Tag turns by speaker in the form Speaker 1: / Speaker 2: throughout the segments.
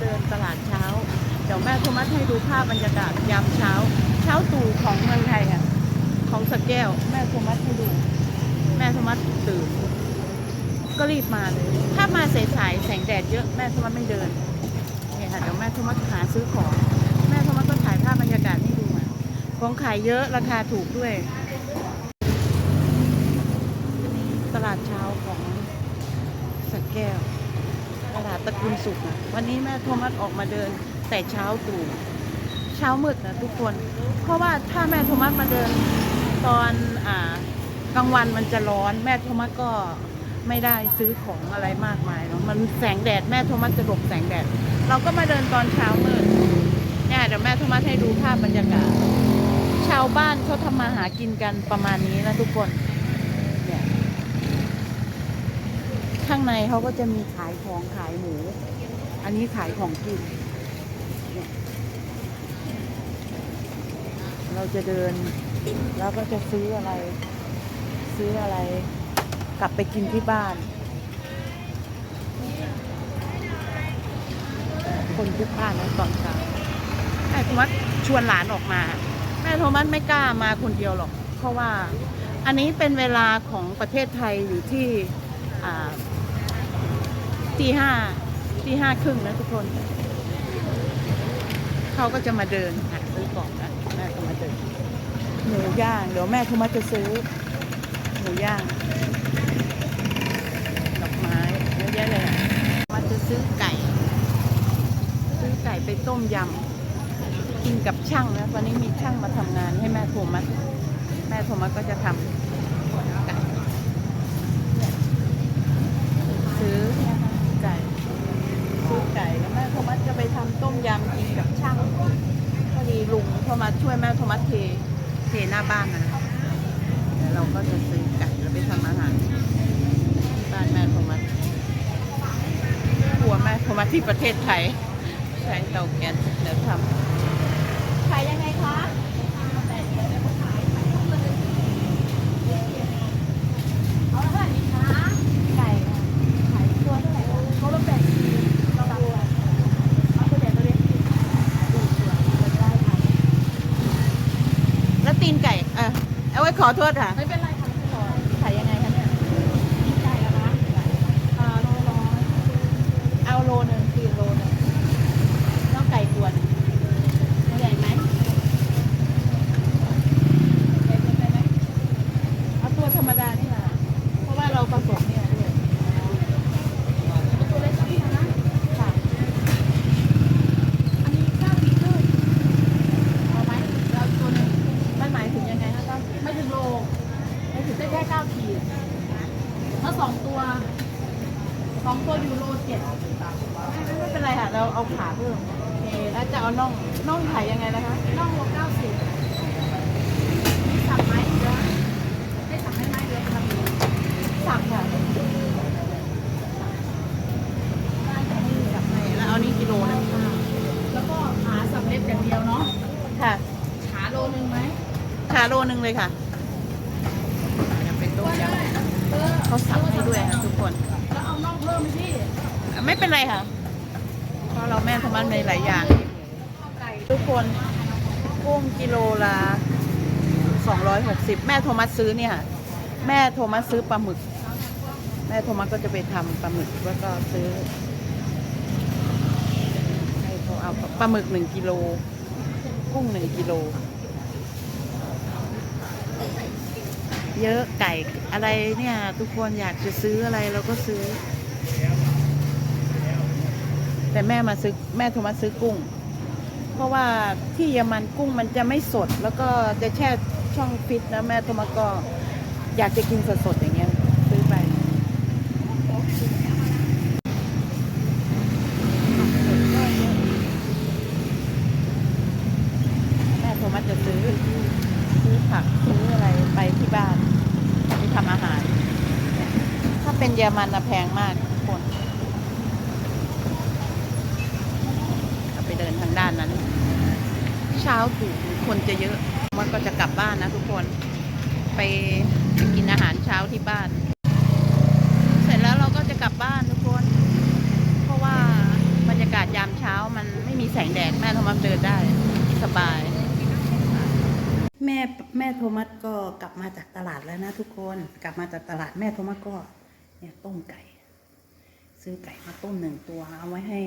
Speaker 1: เดินตลาดเช้า เดี๋ยวแม่โทมัสให้ดูภาพบรรยากาศยามเช้า เช้าตู่ของเมืองไทยอะของสแก้ว แม่โทมัสให้ดู แม่โทมัสตื่น ก็รีบมาเลย ถ้ามาสายๆแสงแดดเยอะแม่โทมัสไม่เดินเนี่ยค่ะเดี๋ยวแม่โทมัสหาซื้อของ แม่โทมัสก็ถ่ายภาพบรรยากาศให้ดูอะของขายเยอะราคาถูกด้วย ตลาดเช้าของสแก้ว ตลาดตะกูลสุขนะวันนี้แม่โทมัสออกมาเดิน แต่เช้าตรู่เช้ามืดนะทุกคน เพราะว่าถ้าแม่โทมัสมาเดินตอนอ่ากลางวันมันจะร้อน แม่โทมัสก็ไม่ได้ซื้อของอะไรมากมายเนาะมันแสงแดดแม่โทมัสจะหลบแสงแดด เราก็มาเดินตอนเช้ามืดเนี่ยเดี๋ยวแม่โทมัสให้ดูภาพบรรยากาศ ชาวบ้านเขาทำมาหากินกันประมาณนี้นะทุกคนเนี่ย ข้างในเขาก็จะมีขายของขายหมู อันนี้ขายของกิน เราจะเดิน แล้วก็จะซื้ออะไร ซื้ออะไร กลับไปกินที่บ้านคนพลุกพล่านตอนเช้าแม่โทมัสชวนหลานออกมา แม่โทมัสไม่กล้ามาคนเดียวหรอก เพราะว่าอันนี้เป็นเวลาของประเทศไทยอยู่ที่ ตีห้าตีห้าครึ่งนะทุกคน เขาก็จะมาเดินหาซื้อของนะแม่ก็มาเดินหมูย่างเดี๋ยวแม่โทมัสจะซื้อหมูย่างดอกไม้เยอะแยะเลยอะมันจะซื้อไก่ ซื้อไก่ไปต้มยำกินกับช่างนะวันนี้มีช่างมาทำงานให้แม่โทมัสแม่โทมัสก็จะทำไก่เนี่ยซื้อไก่ ซื้อไก่แล้วแม่ โทมัสจะไปทำต้มยำกินกับช่างพอดีลุงโทมัสช่วยแม่โทมัสเทเทหน้าบ้านนะเดี๋ยวเราก็จะซื้อไก่แล้วไปทำอาหารที่บ้านแม่โทมัสหัวแม่โทมัสที่ประเทศไทยใช้เตาแก๊สเดี๋ยวทำขายยังไงคะ
Speaker 2: เอาเท่าไหร่ดีคะ
Speaker 1: ไก่ขายตัวเท่าไหร่คะ
Speaker 2: เขาละแปดสิบเราตัว
Speaker 1: เอาตัวใหญ่ตัวเล็กดูตัวได้ค่ะแล้ว ตีนไก่เออเอาไว้ขอโทษค่ะ
Speaker 2: ไม่เป็นไร
Speaker 1: ขายยังไงคะเนี่ย
Speaker 2: ดีใจแล้วนะอ่าโลร้อย
Speaker 1: เอาโลหนึ่งตีนโลหนึ่งน้องไก่กวนงใหญ่ไหมใหญ่เกินไปไหมเอาตัวธรรมดานี่แหละเพราะว่าเราผสมเนี่ยด้วย
Speaker 2: ตัวเล็กก็ดีนะ
Speaker 1: ค่ะ
Speaker 2: อันนี้เก้าปีครึ่ง
Speaker 1: เอาไหมเราตัวหนึ่งมันหมายถึงยังไงคะก็
Speaker 2: ไม่ถึงโล
Speaker 1: ไม่ถึง
Speaker 2: ได้แค่เก้าขีดถ้าสองตัวสองตัวอยู่โลเจ็ด
Speaker 1: ไม่ไม่เป็นไรค่ะ เราเอาขาเพิ่มโอเค แล้วจะเอาน่องน่องขายยังไงนะคะ
Speaker 2: น่องโลเก้าสิบมีสับไหมเดี๋ยวให้สับให้ไหมเดียวทำเอง
Speaker 1: สับค่ะสับให้แล้วเอานี่กิโลนะ
Speaker 2: แล้วก็ขาสับเล็บอย่างเดียวเนาะ
Speaker 1: ค่ะ
Speaker 2: ขาโลนึงไหม
Speaker 1: ขาโลนึงเลยค่ะเป็นต้ยำ
Speaker 2: เขา
Speaker 1: สับให้ด้วยค่ะทุกคน
Speaker 2: แล้วเอาน่องเพิ่มไหมพี่
Speaker 1: ไม่เป็นไรค่ะ เราแม่ทำมันในหลายอย่าง ทุกคนกุ้งกิโลละ260 แม่โทมัสซื้อเนี่ย แม่โทมัสซื้อปลาหมึก แม่โทมัสก็จะไปทำปลาหมึกแล้วก็ซื้อให้เขาเอาปลาหมึกหนึ่งกิโลกุ้งหนึ่งกิโล เยอะไก่อะไรเนี่ย ทุกคนอยากจะซื้ออะไรเราก็ซื้อ แต่แม่มาซื้อแม่โทรมัสซื้อกุ้ง เพราะว่าที่เยอรมันกุ้งมันจะไม่สด แล้วก็จะแช่ช่องฟิตนะแม่โทรมัสก็อยากจะกินสดๆอย่างเงี้ยซื้อไปแม่โทมัสจะซื้อซื้อผักซื้ออะไรไปที่บ้านไปทำอาหาร ถ้าเป็นเยอรมันนะแพงมากทุกคน เราไปเดินทางด้านนั้น เช้าถูกคนจะเยอะ มันก็จะกลับบ้านนะทุกคน ไปไปกินอาหารเช้าที่บ้าน เสร็จแล้วเราก็จะกลับบ้านทุกคน เพราะว่าบรรยากาศยามเช้ามันไม่มีแสงแดดแม่โทมัสเดินได้สบาย แม่แม่โทมัสก็กลับมาจากตลาดแล้วนะทุกคนกลับมาจากตลาดแม่โทมัสก็เนี่ยต้มไก่ ซื้อไก่มาต้มหนึ่งตัวเอาไว้ให้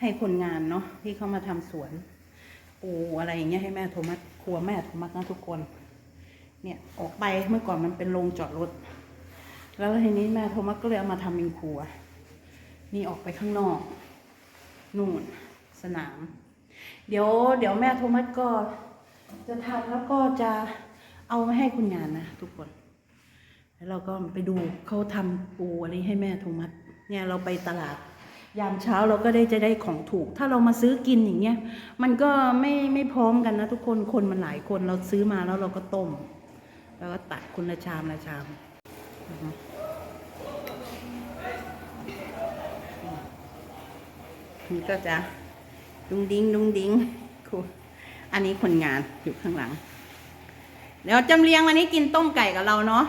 Speaker 1: ให้คนงานเนาะที่เข้ามาทำสวนปูอะไรอย่างเงี้ยให้แม่โทมัสครัวแม่โทมัสนะทุกคน เนี่ยออกไปเมื่อก่อนมันเป็นโรงจอดรถ แล้วทีนี้แม่โทมัสก็เลยเอามาทำเป็นครัว นี่ออกไปข้างนอก นู่นสนาม เดี๋ยวเดี๋ยวแม่โทมัสก็จะทำแล้วก็จะเอามาให้คุณงานนะทุกคน แล้วเราก็ไปดูเขาทำปูอะไรให้แม่โทมัสเนี่ยเราไปตลาด ยามเช้าเราก็ได้จะได้ของถูก ถ้าเรามาซื้อกินอย่างเงี้ยมันก็ไม่ไม่พร้อมกันนะทุกคนคนมันหลายคนเราซื้อมาแล้วเราก็ต้ม แล้วก็ตัดคนละชามละชามนี่ก็จะดุงดิ้งดุงดิ้งครูอันนี้คนงานอยู่ข้างหลัง เดี๋ยวจำเรียงวันนี้กินต้มไก่กับเราเนาะ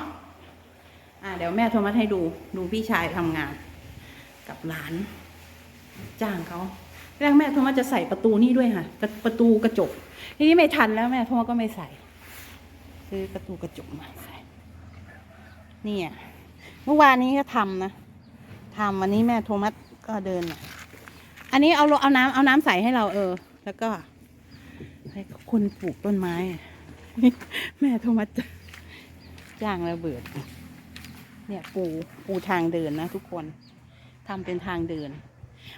Speaker 1: อ่าเดี๋ยวแม่โทรมาให้ดูดูพี่ชายทำงานกับหลาน จ้างเขาแรกแม่โทรมาจะใส่ประตูนี่ด้วยค่ะ ประตูกระจก ทีนี้ไม่ทันแล้วแม่โทรมาก็ไม่ใส่ ซื้อประตูกระจกมาใส่เนี่ยเมื่อวานนี้ก็ทำนะทำวันนี้แม่โทมัสก็เดินอันนี้เอาเอาน้ำเอาน้ำใส่ให้เราเออ แล้วก็ให้คนปลูกต้นไม้แม่โทมัสจะจ้างระเบิด เนี่ยปูปูทางเดินนะทุกคนทำเป็นทางเดิน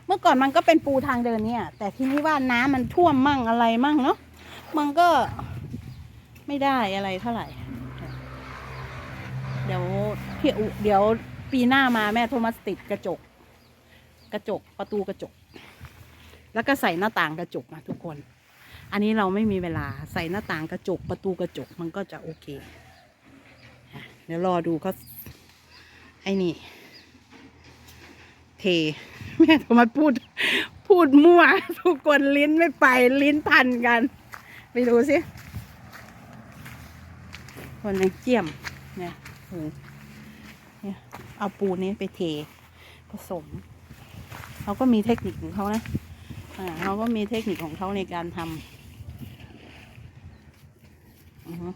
Speaker 1: เมื่อก่อนมันก็เป็นปูทางเดินเนี่ย แต่ที่นี่ว่าน้ำมันท่วมมั่งอะไรมั่งเนาะมันก็ไม่ได้อะไรเท่าไหร่ เดี๋ยวพี่อุเดี๋ยวปีหน้ามาแม่โทมัสติดกระจก กระจกประตูกระจก แล้วก็ใส่หน้าต่างกระจกนะทุกคน อันนี้เราไม่มีเวลาใส่หน้าต่างกระจกประตูกระจกมันก็จะโอเค เดี๋ยวรอดูเขาไอ้นี่ เท แม่ทมัสพูด พูดมั่ว ทุกคนลิ้นไม่ไป ลิ้นพันกัน ไปดูสิ คนนึงเจียม เนี่ยโอ้โหเนี่ย เอาปูนี้ไปเท ผสม เขาก็มีเทคนิคของเขานะ อ่าเขาก็มีเทคนิคของเขาในการทำอือฮึ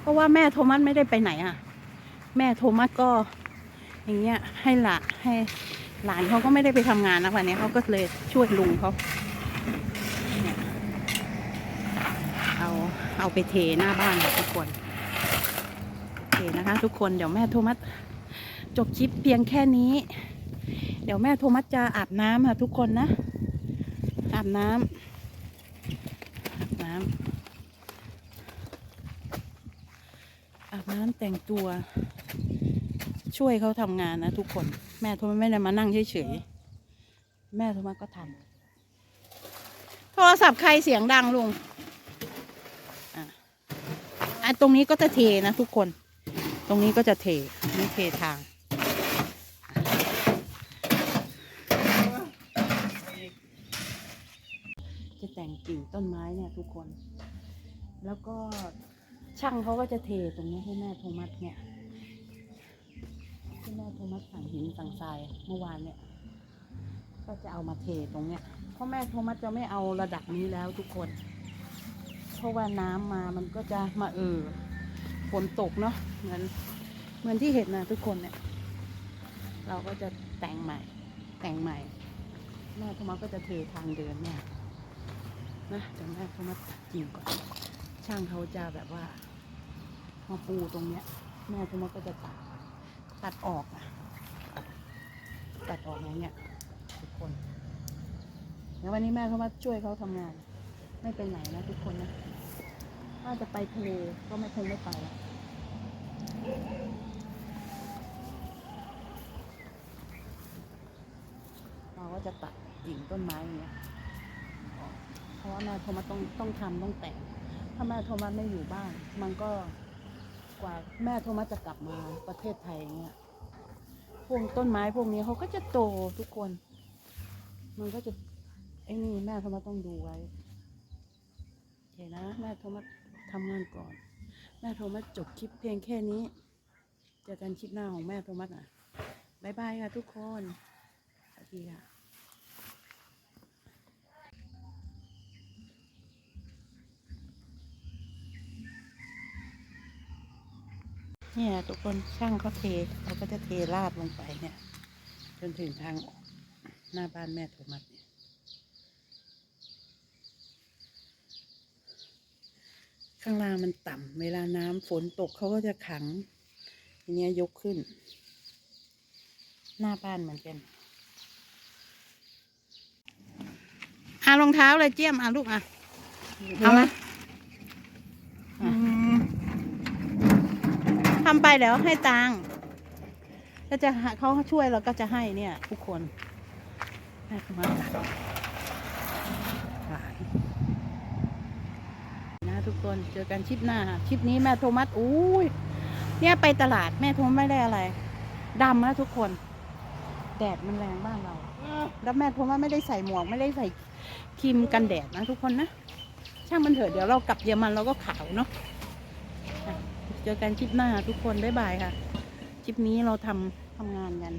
Speaker 1: เพ ราะว่าแม่โทมัสไม่ได้ไปไหนอะ แม่โทมัสก็ อย่างเงี้ยให้หละให้หลานเขาก็ไม่ได้ไปทำงานนะวันนี้เขาก็เลยช่วยลุงเขาเนี่ยเอาเอาไปเทหน้าบ้านค่ะทุกคนโอเคนะคะ ทุกคนเดี๋ยวแม่โทมัสจบคลิปเพียงแค่นี้ เดี๋ยวแม่โทมัสจะอาบน้ำค่ะทุกคนนะ อาบน้ำอาบน้ำ อาน้ำแต่งตัว ช่วยเขาทำงานนะทุกคน แม่โทมัสไม่ได้มานั่งเฉยๆ แม่โทมัสก็ทำโทรศัพท์ใครเสียงดังลุงอะอะตรงนี้ก็จะเทนะทุกคน ตรงนี้ก็จะเทนี่เททางจะแต่งกิ่งต้นไม้เนี่ยทุกคน แล้วก็ ช่างเขาก็จะเทตรงนี้ให้แม่โทมัสเนี่ยที่แม่โทมัสสั่งหินสั่งทรายเมื่อวานเนี่ย ก็จะเอามาเทตรงเนี้ยเพราะแม่โทมัสจะไม่เอาระดับนี้แล้วทุกคน เพราะว่าน้ำมามันก็จะมาเออฝนตกเนาะเหมือนเหมือนที่เห็นนะทุกคนเนี่ย เราก็จะแต่งใหม่ แต่งใหม่แม่โทมัสก็จะเททางเดินเนี่ยนะเดี๋ยวแม่โทมัสกิ่งก่อน ช่างเขาจะแบบว่ามาปูตรงเนี้ย แม่โทมัสก็จะตัด ตัดออกอะตัดออกอย่างเงี้ยทุกคน แล้ววันนี้แม่เขามาช่วยเขาทำงาน ไม่ไปไหนนะทุกคนนะ ถ้าจะไปทะเลก็ไม่คงไม่ไปละเราก็จะตัดกิ่งต้นไม้อย่างเงี้ยเพราะว่าแม่โทมัสต้องต้องทำต้องแต่ง ถ้าแม่โทมัสไม่อยู่บ้าน มันก็กว่าแม่โทมัสจะกลับมาประเทศไทยเนี่ยพวกต้นไม้พวกนี้เขาก็จะโตทุกคน มันก็จะไอ้นี่แม่โทมัสต้องดูไว้โอเคนะแม่โทมัสทำงานก่อน แม่โทมัสจบคลิปเพียงแค่นี้เจอกันคลิปหน้าของแม่โทมัสอะบายบายค่ะทุกคนสวัสดีค่ะ เนี่ยทุกคนช่างเขาเทเขาก็จะเทราดลงไปเนี่ย จนถึงทางออกหน้าบ้านแม่โทมัสเนี่ยข้างล่างมันต่ำเวลาน้ำฝนตกเขาก็จะขังทีเนี้ยยกขึ้น หน้าบ้านเหมือนกันอารองเท้าเลยเจี้ยมอะลูกอะเอามาอะ ทำไปแล้วให้ตังค์ก็จะเขาช่วยเราก็จะให้เนี่ย ทุกคนแม่ก็มาตัดหลานนะทุกคนเจอกันชิปหน้าชิปนี้แม่โทมัสอุ้ยเนี่ยไปตลาดแม่โทมัสไม่ได้อะไรดำนะทุกคน แดดมันแรงบ้านเราแล้วแม่โทมัสไม่ได้ใส่หมวกไม่ได้ใส่ครีมกันแดดนะทุกคนนะช่างมันเถอะเดี๋ยวเรากลับเยอรมันเราก็ขาวเนาะ เจอกันคลิปหน้าทุกคนบ๊ายบายค่ะ คลิปนี้เราทำทำงานกัน